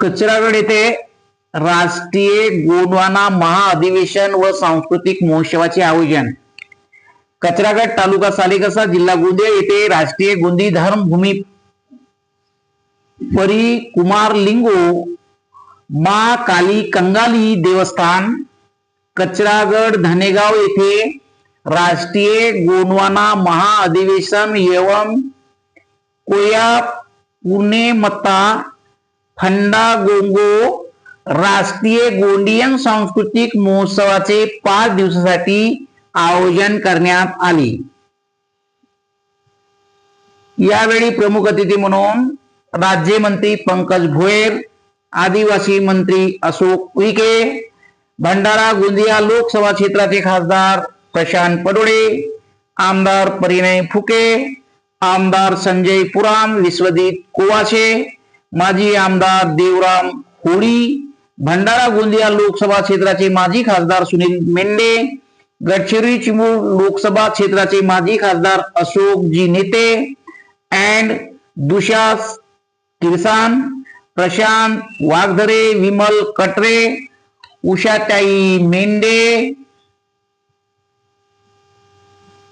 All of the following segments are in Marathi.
कचरागड येथे राष्ट्रीय गोंडवाना महाअधिवेशन व सांस्कृतिक महोत्सवाचे आयोजन. कचरागड तालुका सालेकसा जिल्हा गोंदिया येथे राष्ट्रीय गोंदी धर्मभूमी परी कुमार लिंगो मा काली कंगाली देवस्थान कचरागड धनेगाव येथे राष्ट्रीय गोंडवाना महाअधिवेशन एवं कोया पुणे मत्ता फंडा गोंगो राष्ट्रीय गोंडियन सांस्कृतिक महोत्सवाचे पाच दिवसासाठी आयोजन करण्यात आले. यावेळी प्रमुख अतिथी म्हणून राज्यमंत्री पंकज भोयर आदिवासी मंत्री अशोक उईके भंडारा गोंदिया लोकसभा क्षेत्राचे खासदार प्रशांत पडोळे आमदार परिणय फुके आमदार संजय पुराम विश्वजित कुवाशे माजी आमदार देवराम होळी भंडारा गोंदिया लोकसभा क्षेत्राचे माजी खासदार सुनील मेंढे गडचिरोली चिमूर लोकसभा क्षेत्राचे माजी खासदार अशोक जी नेते अँड दुशास किरसान प्रशांत वाघधरे विमल कटरे उषाताई मेंढे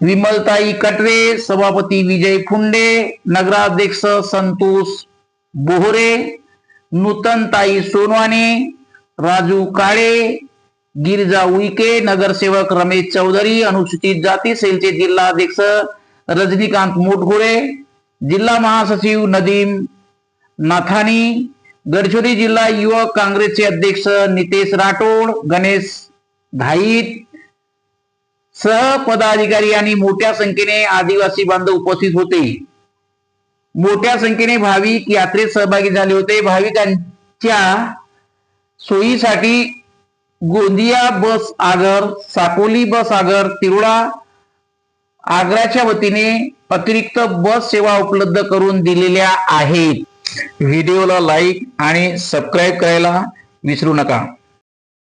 विमलताई कटरे सभापती विजय फुंडे नगराध्यक्ष संतोष बोहरे नूतनताई सोनवाने राजू काळे गिरिजा उईके नगरसेवक रमेश चौधरी अनुसूचित जाती सेलचे जिल्हाध्यक्ष रजनीकांत मोटघोरे जिल्हा महासचिव नदीम नाथानी गडचिरोली जिल्हा युवक काँग्रेसचे अध्यक्ष नितेश राठोड गणेश धाईत सहपदाधिकारी आणि मोठ्या संख्येने आदिवासी बांधव उपस्थित होते. मोठ्या संख्येने भाविक यात्रेत सहभागी झाले होते. भाविकांच्या सोयीसाठी गोंदिया बस आगर साकोली बस आगर तिरोडा आग्राच्या वतीने अतिरिक्त बस सेवा उपलब्ध करून दिलेल्या आहेत. व्हिडिओला लाईक आणि सबस्क्राईब करायला विसरू नका.